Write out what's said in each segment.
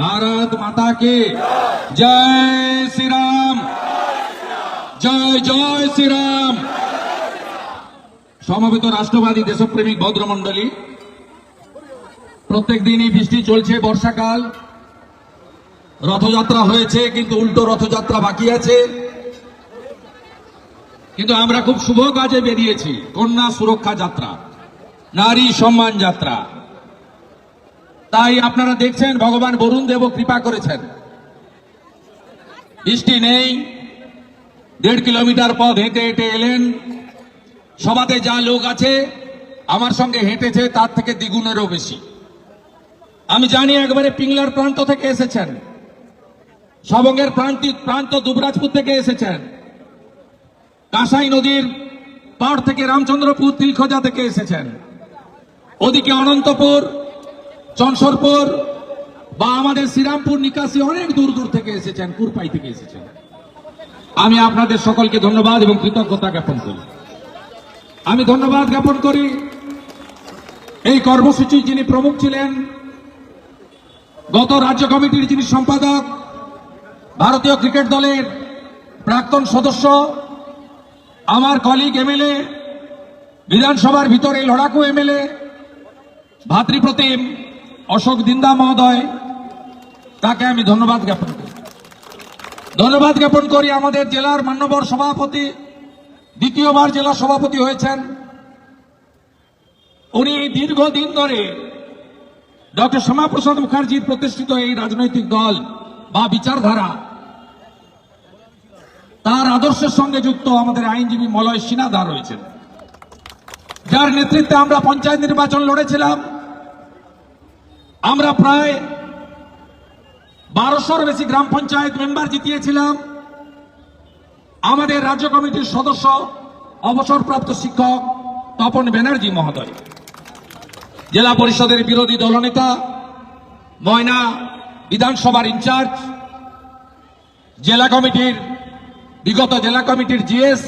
भारत माता की जय श्री राम জয় জয় শ্রীরাম সমবেত রাষ্ট্রবাদী দেশপ্রেমিক ভদ্রমণ্ডলী প্রত্যেক দিনই বৃষ্টি চলছে বর্ষাকাল রথযাত্রা হয়েছে কিন্তু উল্টো রথযাত্রা বাকি আছে কিন্তু আমরা খুব শুভ কাজে বেরিয়েছি কন্যা সুরক্ষা যাত্রা নারী সম্মান যাত্রা তাই আপনারা দেখছেন, ভগবান বরুণ দেব কৃপা করেছেন। বৃষ্টি নেই, দেড় কিলোমিটার পথ হেঁটে হেঁটে এলেন। সভাতে যা লোক আছে, আমার সঙ্গে হেঁটেছে, তার থেকে দ্বিগুণেরও বেশি। আমি জানি একবারে পিংলার প্রান্ত থেকে এসেছেন। সবঙ্গের প্রান্তি, প্রান্ত দুবরাজপুর থেকে এসেছেন। কাঁসাই নদীর পাড় থেকে রামচন্দ্রপুর, তিলখোজা থেকে এসেছেন। ওদিকে অনন্তপুর চনসরপুর বা আমাদের শ্রীরামপুর নিকাশি অনেক দূর দূর থেকে এসেছেন, কুরপাই থেকে এসেছেন। আমি আপনাদের সকলকে ধন্যবাদ এবং কৃতজ্ঞতা জ্ঞাপন করি। আমি ধন্যবাদ জ্ঞাপন করি। এই কর্মসূচির যিনি প্রমুখ ছিলেন, গত রাজ্য কমিটির যিনি সম্পাদক, ভারতীয় ক্রিকেট দলের প্রাক্তন সদস্য, আমার কলিগ এমএলএ, বিধানসভার ভিতরে লড়াকু এমএলএ, ভাতৃপ্রতিম অশোক দিন্দা মহোদয়, তাকে আমি ধন্যবাদ জ্ঞাপন করি। ধন্যবাদ জ্ঞাপন করি আমাদের জেলার মান্যবর সভাপতি, দ্বিতীয়বার জেলা সভাপতি হয়েছেন। উনি দীর্ঘদিন ধরে ডক্টর শ্যামাপ্রসাদ মুখার্জির প্রতিষ্ঠিত এই রাজনৈতিক দল বা বিচারধারা, তার আদর্শের সঙ্গে যুক্ত আমাদের আইনজীবী মলয় সিনাদা রয়েছেন। যার নেতৃত্বে আমরা পঞ্চায়েত নির্বাচন লড়েছিলাম। আমরা প্রায় বারোশোর বেশি গ্রাম পঞ্চায়েত মেম্বার জিতিয়েছিলাম। আমাদের রাজ্য কমিটির সদস্য, অবসরপ্রাপ্ত শিক্ষক তপন ব্যানার্জি মহোদয়, জেলা পরিষদের বিরোধী দলনেতা, ময়না বিধানসভার ইনচার্জ, জেলা কমিটির, বিগত জেলা কমিটির জিএস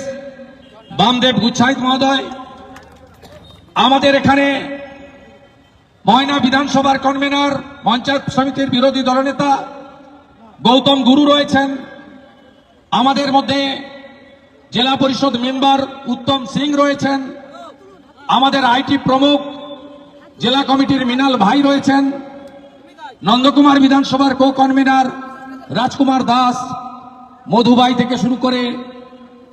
বামদেব গুচ্ছাইত মহোদয়, আমাদের এখানে ময়না বিধানসভার কনভেনর, পঞ্চায়েত সমিতির বিরোধী দলনেতা গৌতম গুরু রয়েছেন। আমাদের মধ্যে জেলা পরিষদ মেম্বার উত্তম সিং রয়েছেন। আমাদের আইটি প্রমুখ জেলা কমিটির মিনাল ভাই রয়েছেন। নন্দকুমার বিধানসভার কো কনভেনর রাজকুমার দাস মধুভাই থেকে শুরু করে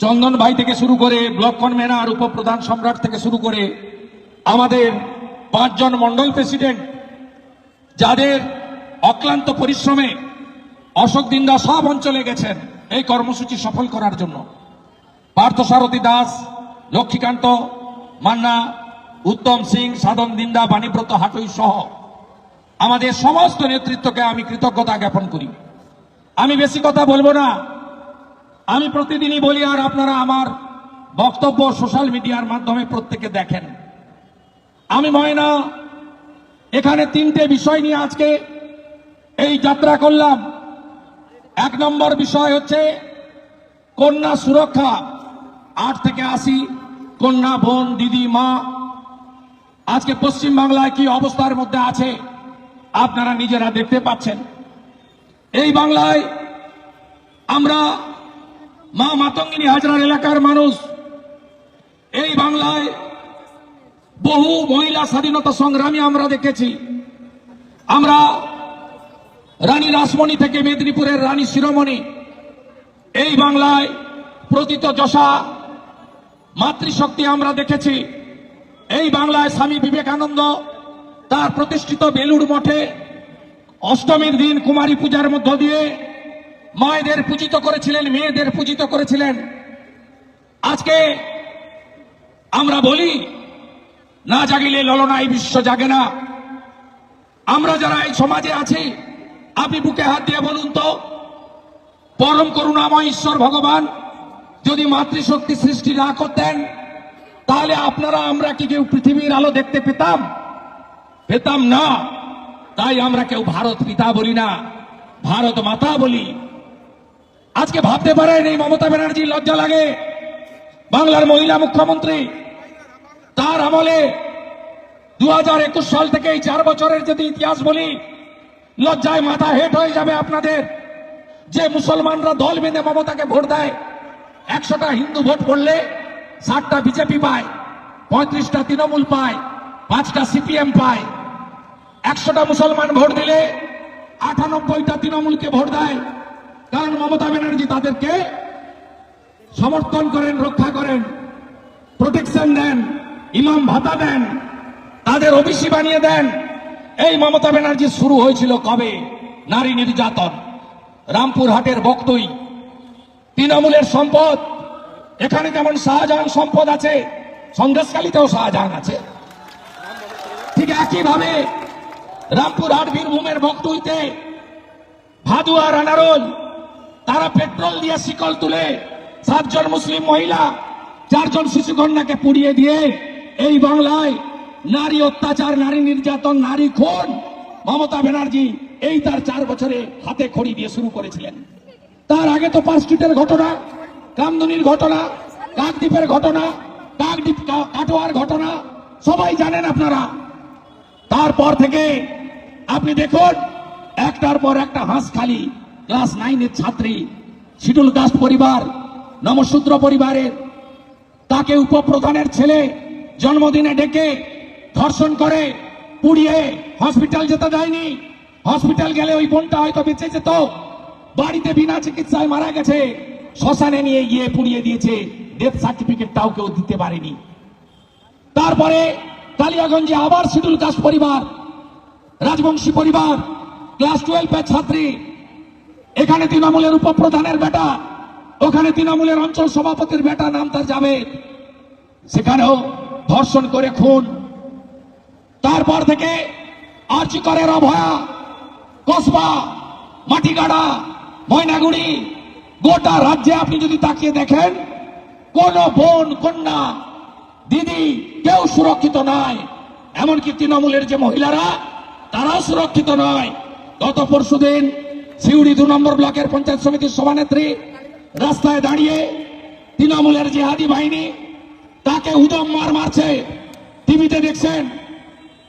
চন্দন ভাই থেকে শুরু করে ব্লক কনভেনর, উপপ্রধান সম্রাট থেকে শুরু করে আমাদের পাঁচজন মন্ডল প্রেসিডেন্ট, যাদের অক্লান্ত পরিশ্রমে অশোক দিন্দা সব অঞ্চলে গেছেন এই কর্মসূচি সফল করার জন্য। পার্থসারথী দাস, লক্ষ্মীকান্ত মান্না, উত্তম সিং, সাধন দিন্দা, বাণীব্রত হাটই সহ আমাদের সমস্ত নেতৃত্বকে আমি কৃতজ্ঞতা জ্ঞাপন করি। আমি বেশি কথা বলব না। আমি প্রতিদিনই বলি আর আপনারা আমার বক্তব্য সোশ্যাল মিডিয়ার মাধ্যমে প্রত্যেকে দেখেন। আমি ময়না, এখানে তিনটে বিষয় নিয়ে আজকে এই যাত্রা করলাম। এক নম্বর বিষয় হচ্ছে কন্যা সুরক্ষা। আট থেকে আশি, কন্যা, বোন, দিদি, মা। আজকে পশ্চিম বাংলায় কি অবস্থার মধ্যে আছে, আপনারা নিজেরা দেখতে পাচ্ছেন। এই বাংলায় আমরা মা মাতঙ্গিনী হাজরার এলাকার মানুষ। এই বাংলায় বহু মহিলা স্বাধীনতা সংগ্রামী আমরা দেখেছি। আমরা রানী রাসমণি থেকে মেদিনীপুরের রানী শিরোমণি, এই বাংলায় প্রতীত যশা মাতৃশক্তি আমরা দেখেছি। এই বাংলায় স্বামী বিবেকানন্দ তার প্রতিষ্ঠিত বেলুড় মঠে অষ্টমীর দিন কুমারী পূজার মধ্য দিয়ে মায়েদের পূজিত করেছিলেন, মেয়েদের পূজিত করেছিলেন। আজকে আমরা বলি না জাগিলে ললনাই বিশ্ব জাগে না। আমরা যারা এই সমাজে আছি, আপনি বুকে হাত দিয়ে বলুন তো, পরম করুণাময় ঈশ্বর ভগবান, যদি মাতৃশক্তি সৃষ্টি না করতেন, তাহলে আপনারা আমরা কি কেউ পৃথিবীর আলো দেখতে পেতাম? পেতাম না। তাই আমরা কেউ ভারত পিতা বলি না, ভারত মাতা বলি। আজকে ভাবতে পারেন এই মমতা ব্যানার্জি লজ্জা লাগে। বাংলার মহিলা মুখ্যমন্ত্রী তার আমলে দু হাজার একুশ সাল থেকে এই চার বছরের যদি ইতিহাস বলি, লজ্জায় মাথা হেট হয়ে যাবে আপনাদের। যে মুসলমানরা দল বেঁধে মমতাকে ভোট দেয়, একশোটা হিন্দু ভোট করলে ষাটটা বিজেপি পায়, পঁয়ত্রিশটা তৃণমূল পায়, পাঁচটা সিপিএম পায়। একশোটা মুসলমান ভোট দিলে আটানব্বইটা তৃণমূলকে ভোট দেয়। কারণ মমতা ব্যানার্জি তাদেরকে সমর্থন করেন, রক্ষা করেন, প্রোটেকশন দেন। ইমাম ভাতা দেন, তাদের ওবিসি বানিয়ে দেন। এই মমতা ব্যানার্জি শুরু হয়েছিল কবে? নারী নির্যাতন, রামপুরহাটের বক্তই, তৃণমূলের সম্পদ। এখানে যেমন শাহজাহান সম্পদ আছে? সন্দেশকালীতেও শাহজাহান আছে। ঠিক একইভাবে রামপুরহাট বীরভূমের বক্তইতে ভাদুয়া রানারোল, তারা পেট্রোল দিয়ে শিকল তুলে সাতজন মুসলিম মহিলা, চারজন শিশু কন্যাকে পুড়িয়ে দিয়ে এই বাংলায় নারী অত্যাচার, নারী নির্যাতন, নারী খুন মমতা ব্যানার্জি এই তার চার বছরে হাতে খড়ি দিয়ে শুরু করেছিলেন। তার আগে তো পাঁচ স্ট্রিটের ঘটনা, কামদুনির ঘটনা, কাকদ্বীপের ঘটনা, কাকদ্বীপ কাটোয়ার ঘটনা, সবাই জানেন আপনারা। তারপর থেকে আপনি দেখুন, একটার পর একটা হাঁস খালি, ক্লাস নাইনের ছাত্রী, শিডুল কাস্ট পরিবার, নমশূদ্র পরিবারের, তাকে উপপ্রধানের ছেলে জন্মদিনে ডেকে ধর্ষণ করে, পুড়িয়ে হসপিটাল যেতে দেয়নি। হসপিটাল গেলে ওই বোনটা হয়তো বেঁচে যেত। বাড়িতে বিনা চিকিৎসায় মারা গেছে। শ্মশানে নিয়ে গিয়ে পুড়িয়ে দিয়েছে। ডেথ সার্টিফিকেটটাও কেউ দিতে পারেনি। তারপরে কালিয়াগঞ্জে আবার শিডুল কাস্ট পরিবার, রাজবংশী পরিবার ক্লাস টুয়েলভের ছাত্রী, এখানে তৃণমূলের উপপ্রধানের বেটা, ওখানে তৃণমূলের অঞ্চল সভাপতির বেটা নাম তার যাবে সেখানেও ধর্ষণ করে খুন। তারপর থেকে আর্চিকরের অভয়া কসবা, মাটিগাড়া, ময়নাগুড়ি, গোটা রাজ্যে আপনি যদি তাকিয়ে দেখেন, কোন বোন, কন্যা, দিদি কেউ সুরক্ষিত নয় এমনকি তৃণমূলের যে মহিলারা, তারাও সুরক্ষিত নয়। গত পরশুদিন সিউড়ি দু নম্বর ব্লকের পঞ্চায়েত সমিতির সভানেত্রী রাস্তায় দাঁড়িয়ে তৃণমূলের যে আদি বাহিনী তাকে উদম মার মারছে। টিভিতে দেখছেন?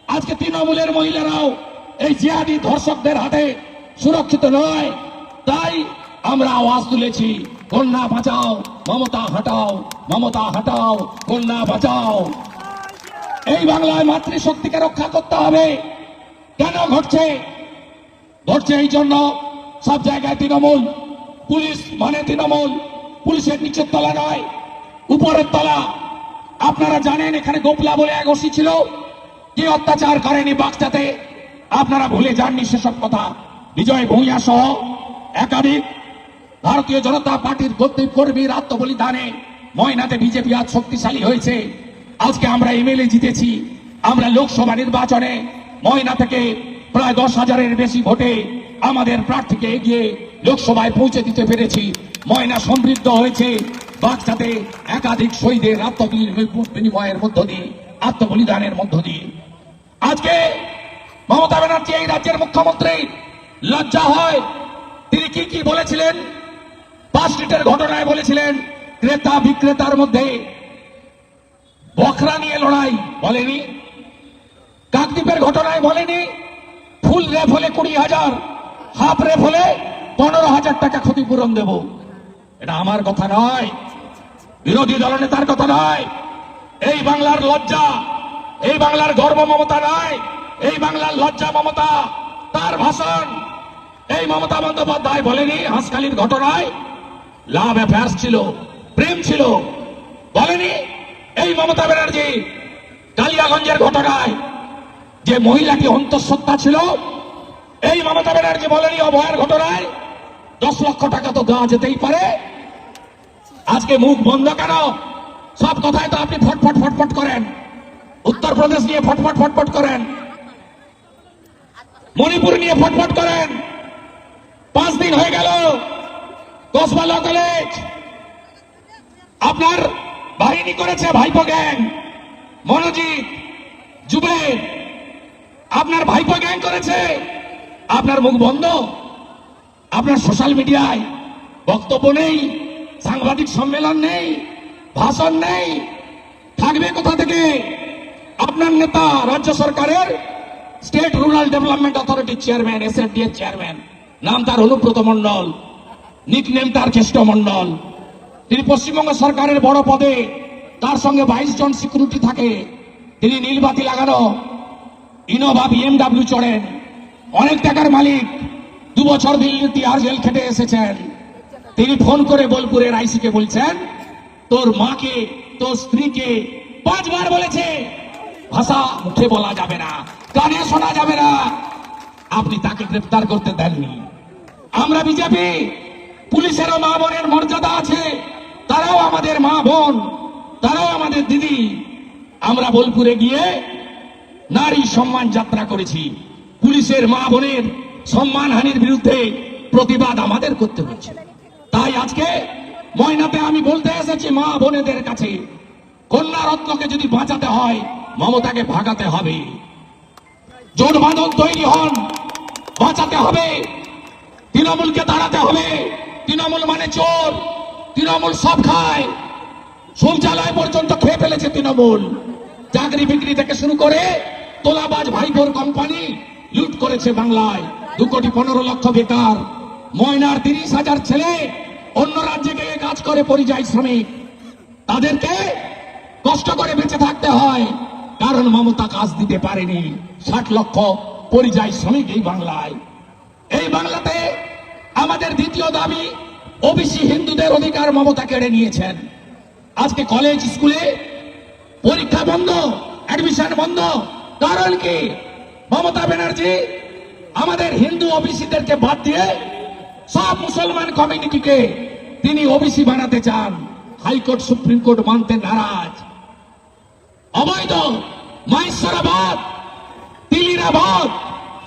আজকে তৃণমূলের মহিলারাও এই জিহাদি ধর্ষকদের হাতে সুরক্ষিত নয়। তাই আমরা আওয়াজ তুলেছি, কন্যা বাঁচাও, মমতা হটাও মমতা হটাও, কন্যা বাঁচাও। এই বাংলায় মাতৃশক্তিকে রক্ষা করতে হবে। কেন ঘটছে? ঘটছে এই জন্য সব জায়গায় তৃণমূল, পুলিশ মানে তৃণমূল, পুলিশের নিচের তলা নয়, উপরের তলা। আপনারা জানেন এখানে গোপলা বলে এক ওসি ছিল কি অত্যাচার করেনি বাগদাতে আপনারা ভুলে যাননি সেসব কথা। বিজয় ভূঁইয়া সহ একাধিক ভারতীয় জনতা পার্টির গদ্দী কর্মীর আত্মবলিদানে ময়নাতে বিজেপি আজ শক্তিশালী হয়েছে। আজকে আমরা এমএলএ জিতেছি। আমরা লোকসভা নির্বাচনে ময়না থেকে প্রায় দশ হাজারের বেশি ভোটে আমাদের প্রার্থীকে এগিয়ে লোকসভায় পৌঁছে দিতে পেরেছি। ময়না সমৃদ্ধ হয়েছে। বাচ্চাতে একাধিক শহীদের আত্মবিনিময়ের মধ্য দিয়ে, আত্মবলিদানের মধ্য দিয়ে। আজকে মমতা ব্যানার্জি এই রাজ্যের মুখ্যমন্ত্রী লজ্জা হয়। তিনি কি কি বলেছিলেন? পাঁচ স্ট্রিটের ঘটনায় বলেছিলেন, ক্রেতা বিক্রেতার মধ্যে বখরা নিয়ে লড়াই বলেনি। কাকদ্বীপের ঘটনায় বলেনি, ফুল রেপ হলে কুড়ি হাজার, হাফ রেপ হলে পনেরো হাজার টাকা ক্ষতিপূরণ দেব। এটা আমার কথা নয়। বিরোধী দলনেতার কথা নয়। এই বাংলার লজ্জা, এই বাংলার গর্ব মমতা নয়। এই বাংলার লজ্জা মমতা, তার ভাষণ। এই মমতা বন্দ্যোপাধ্যায় বলেনি হাঁসখালির ঘটনায়। লাভ অ্যাফেয়ার্স ছিল, প্রেম ছিল। বলেনি এই মমতা ব্যানার্জি কালিয়াগঞ্জের ঘটনায় যে মহিলাটি অন্তঃসত্ত্বা ছিল। এই মমতা ব্যানার্জি বলেনি অভয়ের ঘটনায়। দশ লক্ষ টাকা তো দেওয়া যেতেই পারে। আজকে মুখ বন্ধ কেন? সব কথায় তো আপনি ফটফট ফটফট করেন। উত্তরপ্রদেশ নিয়ে ফটফট ফটফট করেন। মণিপুর নিয়ে ফটফট করেন। পাঁচ দিন হয়ে গেল। কসবা কলেজ। আপনার বাহিনী করেছে ভাইপো গ্যাং। মনোজিৎ, জুবের। আপনার ভাইপো গ্যাং করেছে। আপনার মুখ বন্ধ। আপনার সোশ্যাল মিডিয়ায় বক্তব্য নেই। সাংবাদিক সম্মেলন নেই, ভাষণ নেই। থাকবে কোথা থেকে? আপনার নেতা রাজ্য সরকারের স্টেট রুরাল ডেভেলপমেন্ট অথরিটির চেয়ারম্যান এর চেয়ারম্যান। নাম তার অনুব্রত মন্ডল নিকনেম তার কেষ্ট মন্ডল তিনি পশ্চিমবঙ্গ সরকারের বড় পদে, তার সঙ্গে বাইশ জন সিকিউরিটি থাকে। তিনি নীলবাতি লাগানো, ইনোভা বিএমডাব্লিউ চড়েন। অনেক টাকার মালিক দু বছর দিল্লি তিহার জেল খেটে এসেছেন। তিনি ফোন করে বোলপুরের আইসিকে বলছেন, তোর মাকে, তোর স্ত্রীকে পাঁচবার বলেছে, ভাষা মুখে বলা যাবে না, কানে শোনা যাবে না। আপনি তাকে গ্রেফতার করতে দেননি। আমরা বিজেপি, পুলিশেরও মা বোনের মর্যাদা আছে, তারাও আমাদের মা বোন, তারাও আমাদের দিদি। আমরা বোলপুরে গিয়ে নারী সম্মান যাত্রা করেছি। পুলিশের মা বোনের সম্মানহানির বিরুদ্ধে প্রতিবাদ আমাদের করতে হচ্ছে তাই আজকে ময়নাতে আমি বলতে এসেছি মা বোনেদের কাছে, কন্যা রত্নকে যদি বাঁচাতে হয়, মমতাকে ভাগাতে হবে। জোট বাঁধন তৈরি হন, বাঁচাতে হবে। তৃণমূলকে দাঁড়াতে হবে। তৃণমূল মানে চোর, তৃণমূল সব খায়। শৌচালয় পর্যন্ত খেয়ে ফেলেছে তৃণমূল। চাকরি বিক্রি থেকে শুরু করে তোলাবাজ ভাইপোর কোম্পানি লুট করেছে বাংলায়। দু কোটি পনেরো লক্ষ বেকার। ময়নার তিরিশ হাজার ছেলে অন্য রাজ্যে গিয়ে কাজ করে পরিযায়ী শ্রমিক। তাদেরকে কষ্ট করে বেঁচে থাকতে হয়, কারণ মমতা কাজ দিতে পারেনি। ষাট লক্ষ পরিযায়ী শ্রমিক এই বাংলায়। এই বাংলাতে আমাদের দ্বিতীয় দাবি, ওবিসি হিন্দুদের অধিকার মমতা কেড়ে নিয়েছেন। আজকে কলেজ, স্কুলে পরীক্ষা বন্ধ, অ্যাডমিশন বন্ধ। কারণ কি? মমতা ব্যানার্জি আমাদের হিন্দু ওবিসিদেরকে বাদ দিয়ে সব মুসলমান কমিউনিটিকে তিনি ওবিসি বানাতে চান। হাইকোর্ট, সুপ্রিম কোর্ট মানতে নারাজ। অবৈধ মাইশ্বরাবাদ তিলিরাবাদ,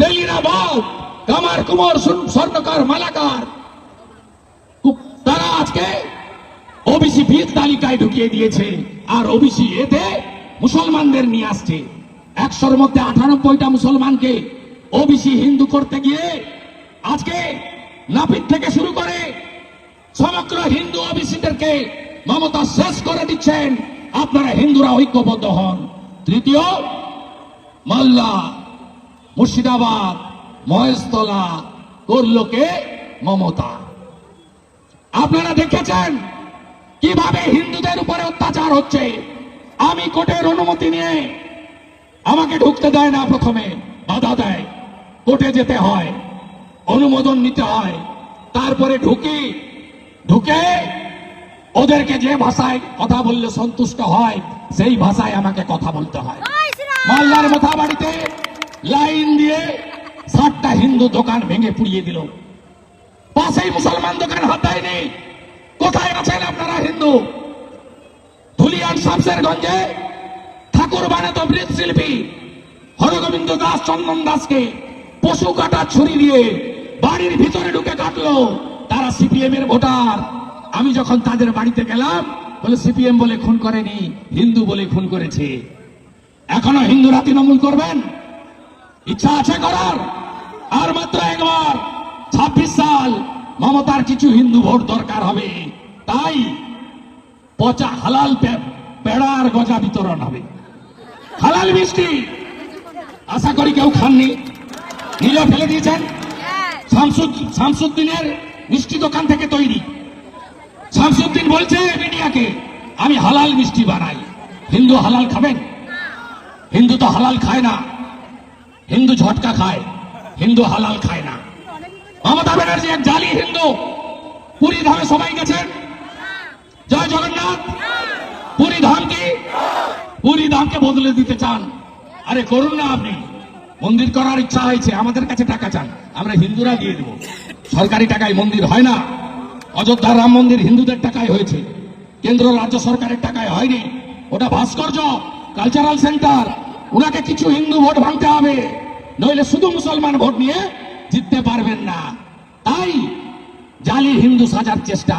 তেলিরাবাদ কামার কুমার স্বর্ণকার মালাকার। তারা আজকে ওবিসি ভিত তালিকায় ঢুকিয়ে দিয়েছে। আর ওবিসি এতে মুসলমানদের নিয়ে আসছে। একশোর মধ্যে আটানব্বইটা মুসলমানকে ওবিসি হিন্দু করতে গিয়ে আজকে নাপিত থেকে শুরু করে সমগ্র হিন্দু ওবিসিদেরকে মমতা শেষ করে দিচ্ছেন। আপনারা হিন্দুরা ঐক্যবদ্ধ হন। তৃতীয়, মাল্লা, মুর্শিদাবাদ, মহেশতলা করলোকে মমতা। আপনারা দেখেছেন কীভাবে হিন্দুদের উপরে অত্যাচার হচ্ছে? আমি কোর্টের অনুমতি নিয়ে আমাকে ঢুকতে দেয় না প্রথমে, বাধা দেয়। কোর্টে যেতে হয়। অনুমোদন নিতে হয়। তারপরে ঢুকি ঢুকে ওদেরকে যে ভাষায় কথা বললে সন্তুষ্ট হয় সেই ভাষায় আমাকে কথা বলতে হয়। মালদার মোথা বাড়িতে লাইন দিয়ে ষাটটা হিন্দু দোকান ভেঙে পুড়িয়ে দিল। পাশেই মুসলমান দোকান হাতায় নেই কোথায় আছেন আপনারা হিন্দু? ধুলিয়ান শামসেরগঞ্জে ঠাকুর বানাতো মৃৎশিল্পী। হরগোবিন্দ দাস চন্দন দাসকে পশু কাটা ছুরি দিয়ে বাড়ির ভিতরে ঢুকে কাটলো। তারা সিপিএম এর ভোটার। আমি যখন তাদের বাড়িতে গেলাম, বলে সিপিএম বলে খুন করেনি, হিন্দু বলে খুন করেছে। এখনও হিন্দুরা তৃণমূল করবেন? ইচ্ছা আছে করার? আর মাত্র একবার। ছাব্বিশ সাল, মমতার কিছু হিন্দু ভোট দরকার হবে। তাই পচা হালাল পেড়ার গজা বিতরণ হবে। হালাল মিষ্টি। আশা করি কেউ খাননি। নিলে ফেলে দিয়েছেন। শামসুদ্দিনের মিষ্টি দোকান থেকে তৈরি। শামসুদ্দিন বলছে, মিডিয়াকে, আমি হালাল মিষ্টি বানাই। হিন্দু হালাল খাবেন? হিন্দু তো হালাল খায় না। হিন্দু ঝটকা খায়, হিন্দু হালাল খায় না। মমতা ব্যানার্জি এক জালি হিন্দু। পুরী ধামে সবাই গেছেন? জয় জগন্নাথ। পুরী ধাম কি? পুরী ধামকে বদলে দিতে চান। আরে করুন না আপনি। মন্দির করার ইচ্ছা হয়েছে, আমাদের কাছে টাকা চান, আমরা হিন্দুরা দিয়ে দেব। সরকারি টাকায় মন্দির হয় না। অযোধ্যা রাম মন্দির হিন্দুদের টাকায় হয়েছে। কেন্দ্র রাজ্য সরকারের টাকায় হয়নি। ওটা ভাস্কর্য কালচারাল সেন্টার ওনাকে কিছু হিন্দু ভোট ভাঙতে হবে। নইলে শুধু মুসলমান ভোট নিয়ে জিততে পারবেন না। তাই জালি হিন্দু সাজার চেষ্টা,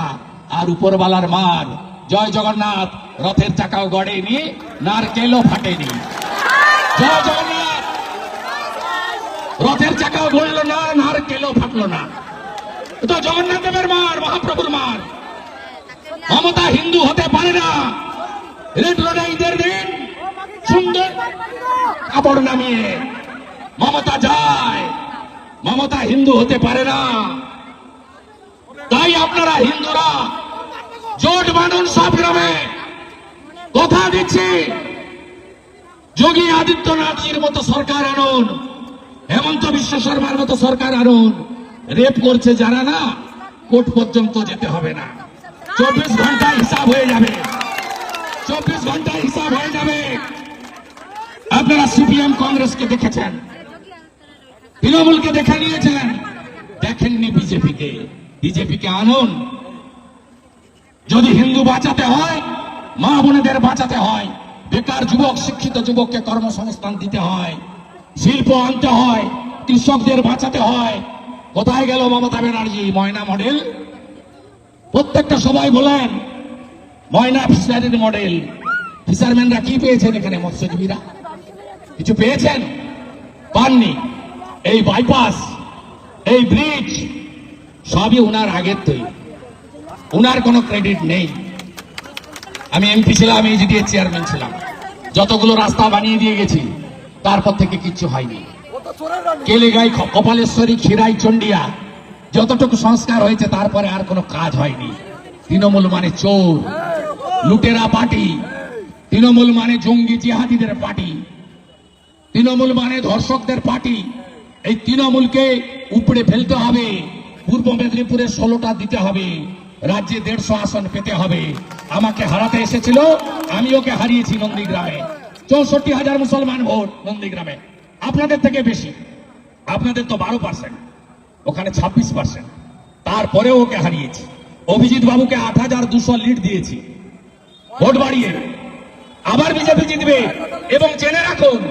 আর উপরবালার মার। জয় জগন্নাথ, রথের চাকাও গড়েনি, নারকেলও ফাটেনি। জয় জগন্নাথ। রথের চাকাও গড়ল না নারকেলও ফাটলো না। তো জগন্নাথ দেবের মার, মহাপ্রভুর মার। মমতা হিন্দু হতে পারে না। রেড দিন সুন্দর কাপড় নামিয়ে মমতা যায়। মমতা হিন্দু হতে পারে না। তাই আপনারা হিন্দুরা, জোট বাঁধুন সব গ্রামে কথা দিচ্ছি। যোগী আদিত্যনাথজির মতো সরকার আনুন। হেমন্ত বিশ্ব শর্মার মতো সরকার আনুন রেপ করছে যারা না, কোর্ট পর্যন্ত যেতে হবে না। চব্বিশ ঘণ্টা হিসাব হয়ে যাবে। চব্বিশ ঘণ্টা হিসাব হয়ে যাবে। আপনারা সিপিএম কংগ্রেসকে দেখেছেন? তৃণমূলকে দেখে নিয়েছেন? দেখেননি বিজেপিকে। বিজেপিকে আনুন। যদি হিন্দু বাঁচাতে হয়, মা বোনেদের বাঁচাতে হয়, বেকার যুবক, শিক্ষিত যুবককে কর্মসংস্থান দিতে হয়। শিল্প আনতে হয়, কৃষকদের বাঁচাতে হয়। কোথায় গেল মমতা ব্যানার্জি? ময়না মডেল? প্রত্যেকটা সবাই বলেন, ময়না ফিশারির মডেল। ফিশারম্যানরা কি পেয়েছেন এখানে মৎস্যজীবীরা? কিছু পেয়েছেন? পাননি। এই বাইপাস, এই ব্রিজ, সবই উনার আগের তৈরি। উনার কোনো ক্রেডিট নেই। আমি এমপি ছিলাম এইচডিএ চেয়ারম্যান ছিলাম। যতগুলো রাস্তা বানিয়ে দিয়ে গেছি তারপর থেকে কিচ্ছু হয়নি। কেলেগাই খ- কপালেশ্বরী খিরাই চন্ডিয়া যতটুকু সংস্কার হয়েছে তারপরে আর কোনো কাজ হয়নি। তৃণমূল মানে চোর লুটেরা পার্টি। তৃণমূল মানে জঙ্গি জিহাদিদের পার্টি। তৃণমূল মানে ধর্ষকদের পার্টি। এই তৃণমূলকে উপড়ে ফেলতে হবে। পূর্ব মেদিনীপুরে ষোলোটা দিতে হবে। রাজ্যে দেড়শো আসন পেতে হবে। আমাকে হারাতে এসেছিল আমি ওকে হারিয়েছি নন্দীগ্রামে। চৌষট্টি হাজার মুসলমান ভোট নন্দীগ্রামে আপনাদের থেকে বেশি। আপনাদের তো বারো পার্সেন্ট ওখানে ছাব্বিশ পার্সেন্ট তারপরেও ওকে হারিয়েছি। অভিজিৎ বাবুকে আট হাজার দুশো লিড দিয়েছি। ভোট বাড়িয়ে। আবার বিজেপি জিতবে। এবং জেনে রাখুন,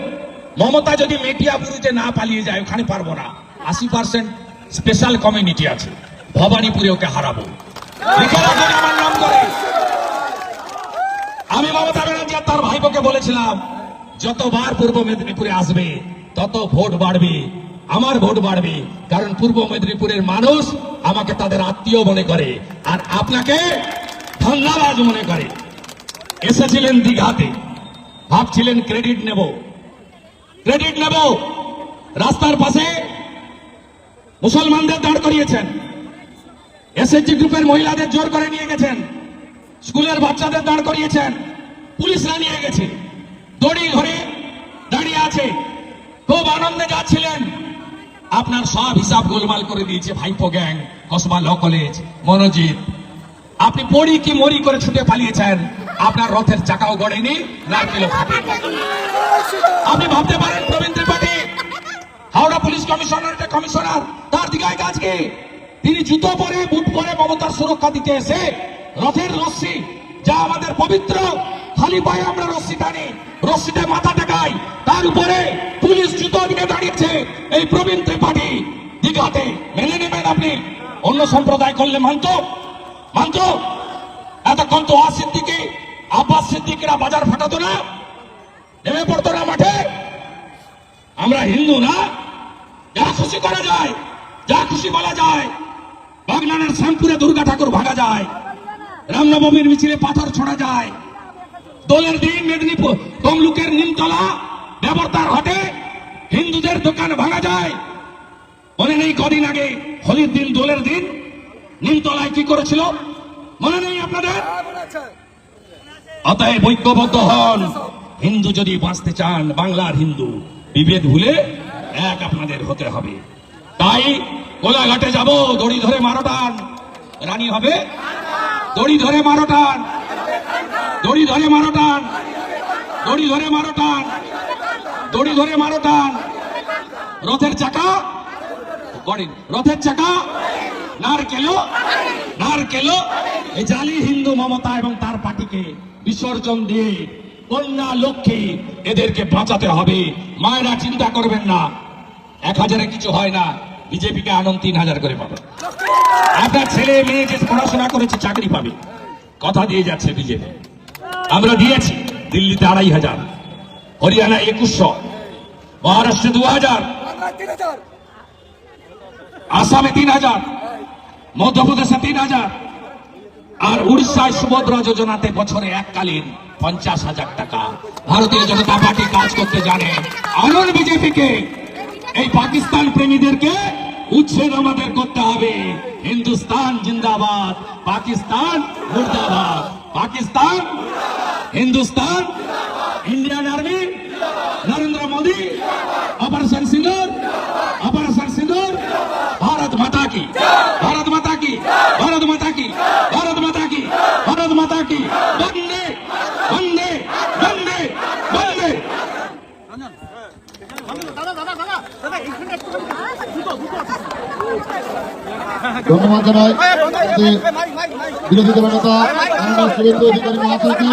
মমতা যদি মেটিয়া বুরুজে না পালিয়ে যায়, ওখানে পারব না। আশি পার্সেন্ট স্পেশাল কমিউনিটি আছে। ভবানীপুরে ওকে হারাবো। আমার নাম করে। আমি মমতা ব্যানার্জি তার ভাইপোকে বলেছিলাম, যতবার পূর্ব মেদিনীপুরে আসবে, তত ভোট বাড়বে, আমার ভোট বাড়বে, কারণ পূর্ব মেদিনীপুরের মানুষ আমাকে তাদের আত্মীয় মনে করে, আর আপনাকে ধান্দাবাজ মনে করে। এসেছিলেন দীঘাতে, ভাবছিলেন ক্রেডিট নেব। ক্রেডিট নেব, রাস্তার পাশে মুসলমানদের দাঁড় করিয়েছেন। এসএসজি গ্রুপের মহিলাদের জোর করে নিয়ে গেছেন। স্কুলের বাচ্চাদের দাঁড় করিয়েছেন। পুলিশরা নিয়ে গেছে। দড়ি ধরে দাঁড়িয়ে আছে। খুব আনন্দে যাচ্ছিলেন। আপনার সব হিসাব গোলমাল করে দিয়েছে ভাইপো gang, Kasba law college, Monojit. আপনি পড়ি কি মরি করে ছুটে পালিয়েছেন? আপনার রথের চাকাও গড়েনি আপনি ভাবতে পারেন, প্রবীণ ত্রিপাঠী, হাওড়া পুলিশ কমিশনার যে কমিশনার, তার দিকে কাজকে তিনি জুতো পরে, বুট পরে মমতার সুরক্ষা দিতে এসে রথের রশ্মি, যা আমাদের পবিত্র খালি পায়ে আমরা রশ্মি টানি, রশ্মিতে মাথা টেকাই তার উপরে পুলিশ জুতো নিয়ে দাঁড়িয়েছে এই প্রবীণ ত্রিপাঠী। দীঘাতে মেনে নেবেন আপনি। অন্য সম্প্রদায় করলে মানত মানত। এতক্ষণ তো সিদ্দিকি আব্বাস সিদ্দিকিরা বাজার ফাটাতো না, নেমে পড়তো না মাঠে। আমরা হিন্দু না, যা খুশি করা যায়, যা খুশি বলা যায়। বাগনানের শ্যামপুরে দুর্গা ঠাকুর ভাঙা যায়। রামনবমীর মিছিলে পাথর ছোড়া যায়। দোলের দিন মেদিনীপুর তমলুকের নিমতলা ব্যবতার হাটে হিন্দুদের দোকান ভাঙা যায়। মনে নেই কদিন আগে হোলির দিন, দোলের দিন। নিমতলায় কি করেছিল? মনে নেই আপনাদের? অতএব ঐক্যবদ্ধ হন। হিন্দু যদি বাঁচতে চান, বাংলার হিন্দু বিভেদ ভুলে এক আপনাদের হতে হবে। তাই কোলাঘাটে যাব, দড়ি ধরে মারো টান। রানী হবে দড়ি ধরে মারো টান। দড়ি ধরে মারো টান। দড়ি ধরে মারো টান। দড়ি ধরে মারো টান। রথের চাকা? গড়িন। রথের চাকা? নারকেলো? নারকেলো? এই জালি হিন্দু মমতা এবং তার পার্টিকে বিসর্জন দিয়ে কন্যা লক্ষ্মী এদেরকে বাঁচাতে হবে। মায়েরা চিন্তা করবেন না। এক হাজারে কিছু হয় না। বিজেপিকে আনন্দ তিন হাজার করে পাবে। আপনার ছেলে, মেয়ে যে পড়াশোনা করেছে, চাকরি পাবে। কথা দিয়ে যাচ্ছে বিজেপি আমরা দিয়েছি দিল্লিতে আড়াই হাজার। হরিয়ানা একুশশো। মহারাষ্ট্রে দু হাজার। আসামে তিন হাজার। মধ্যপ্রদেশে তিন হাজার। আর উড়িষ্যায় সুভদ্রা যোজনাতে বছরে এককালীন পঞ্চাশ হাজার টাকা। ভারতীয় জনতা পার্টি কাজ করতে জানে। আনন্দ বিজেপিকে এই পাকিস্তান প্রেমীদেরকে উচ্ছেদ আমাদের করতে হবে হিন্দুস্তান জিন্দাবাদ Pakistan মুর্দাবাদ Pakistan Hindustan Indian army Narendra Modi operation Sindoor operation Sindoor Bharat माता की भारत माता की ধন্যবাদ জানাই। বিরোধী দলের নেতা শুভেন্দু অধিকারী মহাশয়কে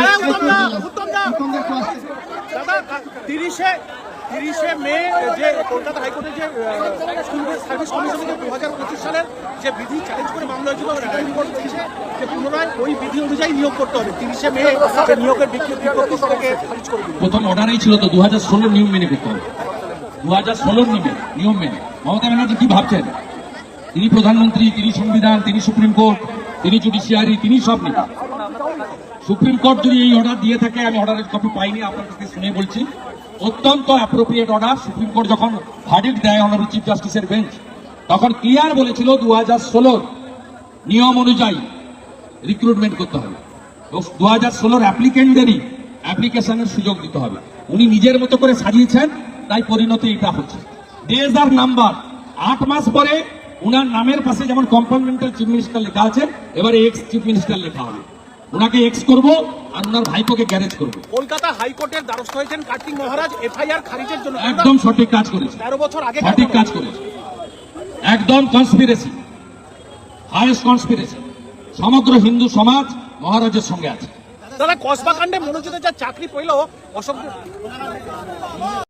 তিরিশে তিরিশে মে যে কলকাতা হাইকোর্টে যে স্কুল সার্ভিস কমিশন দু হাজার পঁচিশ সালের যে বিধি চ্যালেঞ্জ করে মামলা হয়েছিল হাইকোর্ট বলছে যে পুনরায় ওই বিধি অনুযায়ী নিয়োগ করতে হবে। তিরিশে মে নিয়োগের বিজ্ঞপ্তি দিল প্রথম অর্ডারেই ছিল তো দু হাজার ষোলোর নিয়ম মেনে করতে হবে। দু হাজার ষোলোর নিয়মে নিয়ম মেনে। মমতা ব্যানার্জি কি ভাবছেন? তিনি প্রধানমন্ত্রী, তিনি সংবিধান, তিনি সুপ্রিম কোর্ট, তিনি জুডিশিয়ারি, তিনি সব নেতা। সুপ্রিম কোর্ট যদি এই অর্ডার দিয়ে থাকে, আমি অর্ডারের কপি পাইনি, আপনার কাছে শুনে বলছি। অত্যন্ত অ্যাপ্রোপ্রিয়েট অর্ডার সুপ্রিম কোর্ট যখন ভার্ডিক্ট দেয় অনারেবল চিফ জাস্টিসের বেঞ্চ তখন ক্লিয়ার বলেছিল দু হাজার ষোলোর নিয়ম অনুযায়ী রিক্রুটমেন্ট করতে হবে। দু হাজার ষোলোর অ্যাপ্লিকেন্টদেরই অ্যাপ্লিকেশনের সুযোগ দিতে হবে। উনি নিজের মতো করে সাজিয়েছেন তাই পরিণতি এটা হচ্ছে। ডেজ আর নাম্বার আট মাস পরে উনার নামের পাশে যেমন কম্পার্টমেন্টাল চিফ মিনিস্টার লেখা আছে এবারে এক্স চিফ মিনিস্টার লেখা হবে। ওনাকে এক্স করব আর ওনার ভাইপোকে গ্যারেজ করব। কলকাতা হাইকোর্টের দ্বারস্থ হয়েছেন কার্তিক মহারাজ এফআইআর খারিজের জন্য। একদম সঠিক কাজ করেছে তেরো বছর আগে সঠিক কাজ করেছে একদম কনস্পিরেসি হায়েস্ট কনস্পিরেসি সমগ্র হিন্দু সমাজ মহারাজের সঙ্গে আছে। দাদা কসবা কাণ্ডে মনোজিতের যা চাকরি পেল অসংখ্য